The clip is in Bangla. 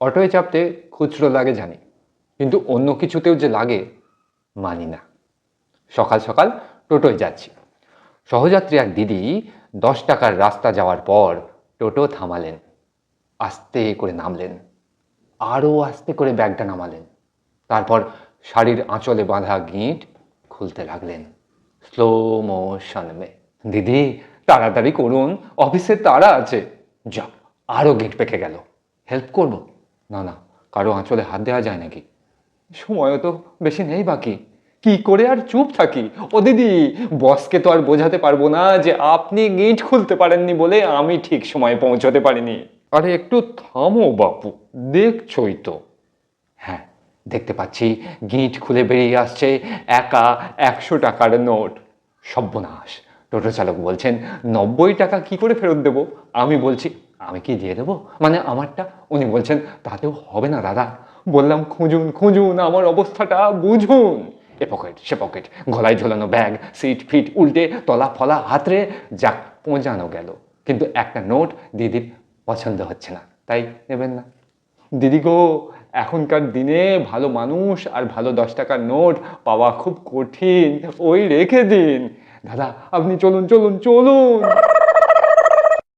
অটোয় চাপতে খুচরো লাগে জানি, কিন্তু অন্য কিছুতেও যে লাগে, মানি না। সকাল সকাল টোটোয় যাচ্ছি। সহযাত্রী এক দিদি দশ টাকার রাস্তা যাওয়ার পর টোটো থামালেন। আস্তে করে নামলেন। আরও আস্তে করে ব্যাগটা নামালেন। তারপর শাড়ির আঁচলে বাঁধা গিঁট খুলতে লাগলেন। স্লো মোশনে দিদি, তাড়াতাড়ি করুন, অফিসে তাড়া আছে। যা, আরও গিঁট পেকে গেল। হেল্প করব? না না, কারও আঁচলে হাত দেওয়া যায় নাকি? সময়ও তো বেশি নেই বাকি। কি করে আর চুপ থাকি? ও দিদি, বসকে তো আর বোঝাতে পারব না যে আপনি গিঁট খুলতে পারেননি বলে আমি ঠিক সময়ে পৌঁছতে পারিনি। আরে একটু থামো বাপু, দেখছই তো। হ্যাঁ দেখতে পাচ্ছি গিঁট খুলে বেরিয়ে আসছে একা একশো টাকার নোট। সর্বনাশ টোটো চালক বলছেন, নব্বই টাকা কি করে ফেরত দেবো? আমি বলছি আমি কি দিয়ে দেবো? মানে আমারটা উনি বলছেন, তাতেও হবে না দাদা। বললাম, খুঁজুন খুঁজুন, আমার অবস্থাটা বুঝুন। এ পকেট, সে পকেট, গলায় ঝোলানো ব্যাগ, সিট, ফিট, উল্টে তলা, ফলা, হাতরে, যাক, পৌঁছানো গেল। কিন্তু একটা নোট দিদির পছন্দ হচ্ছে না, তাই নেবেন না। দিদি গো, এখনকার দিনে ভালো মানুষ আর ভালো দশ টাকার নোট পাওয়া খুব কঠিন। ওই রেখে দিন। দাদা, আপনি চলুন চলুন চলুন।